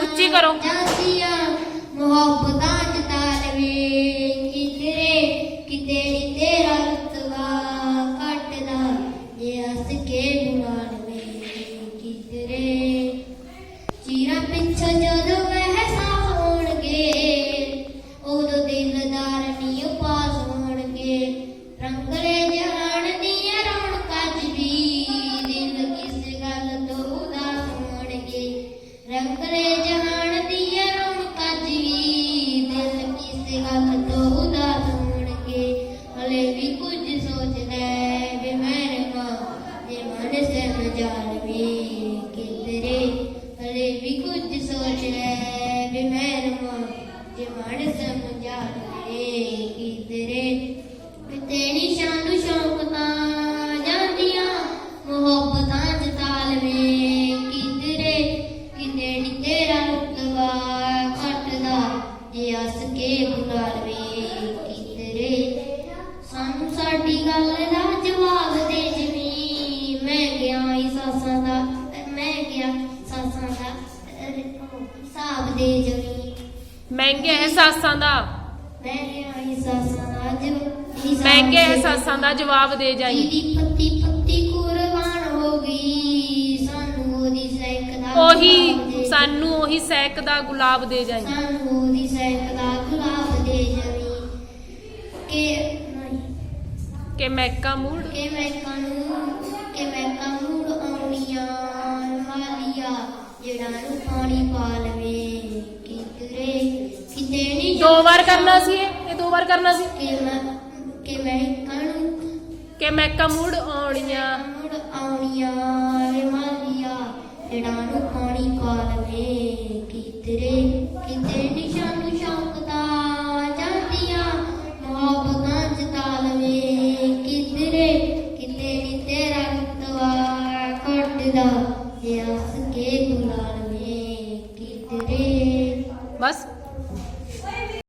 ਉੱਚੀ ਕਰੋ। ਜਾਂਦੀਆਂ ਮੁਹੱਬਤਾਂ ਜਤਾ ਲਵੇ ਕਿਤੇ ਕਿਤੇ ਨੀ ਤੇਰਾ ਰਤਵਾ ਘਟਦਾ ਜੇ ਹੱਸ ਕੇ ਬੁਲਾ ਲਵੇ ਕਿਤੇ ਚੀਰਾ ਪਿੱਛੋਂ ਜਦੋਂ ਹਲੇ ਵੀ ਕੁਝ ਸੋਚਦਾ ਹੈ ਵੀ ਮੇਰੇ ਮਾਂ ਜੇ ਮਨ ਸੇ न ਜਾਣਵੇ ਕਿਧਰੇ। ਹਲੇ ਵੀ ਕੁਝ ਸੋਚ ਲੈ ਵੀ ਮੈਂ ਰਵਾਂ ਜੇ ਮਨ ਸੇ न ਜਾਣਵੇ ਕਿਧਰੇ ਵੀ ਤੇਰੀ ਸ਼ਾਨ ਜਾਂਦੀਆਂ, ਮੁਹੱਬਤਾਂ ਚ ਲਵੇ ਕਿਧਰੇ। ਕਿਤੇ ਨੀ ਤੇਰਾ ਰੁਤਬਾ ਘਟਦਾ, ਜੇ ਹੱਸ ਕੇ ਬੁਲਾ ਹਿਸਾਬ ਦੇ ਜਮੀ ਮਹਿੰਗੇ ਅਹਿਸਾਸਾਂ ਦਾ। ਮੈਂ ਗਿਆ ਹੀ ਸਾਸਾਂ ਦਾ ਜਵਾਬ ਮਹਿੰਗੇ ਅਹਿਸਾਸਾਂ ਦਾ ਜਵਾਬ ਦੇ ਜਾਈ। ਦੀਦੀ ਪੱਤੀ ਪੱਤੀ ਕੁਰਬਾਨ ਹੋ ਗਈ ਸਾਨੂੰ ਉਹਦੀ ਸੈਕ ਦਾ ਗੁਲਾਬ ਉਹੀ ਸਾਨੂੰ ਉਹੀ ਸੈਕ ਦਾ ਗੁਲਾਬ ਦੇ ਜਾਈ। ਸਾਨੂੰ ਉਹਦੀ ਸੈਕ ਦਾ ਗੁਲਾਬ ਦੇ ਜਮੀ ਕਿ ਕਿ ਮੈਕਾ ਮੂੜ। ਕਿ ਮੈਂ ਕਾਨੂੰ ਕਿ ਮੈਂ ਕਾਨੂੰ ਆਉਣੀਆਂ ਮਾਲੀਆ ਜਿਹੜਾ ਨੂੰ ਪਾਣੀ ਪਾ ਲਵੇ ਕਿਧਰੇ ਕਿਤੇ ਨਹੀਂ ਦੋ ਵਾਰ ਕਰਨਾ ਸੀ ਇਹ ਇਹ ਦੋ ਵਾਰ ਕਰਨਾ ਸੀ। ਕਿ ਮੈਂ ਕਿ ਮੈਂ ਕਾਨੂੰ ਕਿ ਮੈਕਾ ਮੂੜ ਆਉਣੀਆਂ। ਮੁੜ ਆਉਣੀਆਂ ਵੇ ਮਾਲੀਆ ਜਿਹੜਾ ਨੂੰ ਪਾਣੀ ਪਾ ਲਵੇ। ਕਿਧਰੇ ਕਿਤੇ ਨਿਸ਼ਾਨ ਨੂੰ ਸ਼ੌਕਦਾ ਜਾਂਦੀਆਂ ਮੁਹੱਬਤਾਂ ਜਤਾ ਲਵੇ। ਕਿਧਰੇ ਕਿਤੇ ਨੀ ਤੇਰਾ ਰੁਤਵਾ ਘਟਦਾ ਜੇ ਹੱਸ ਕੇ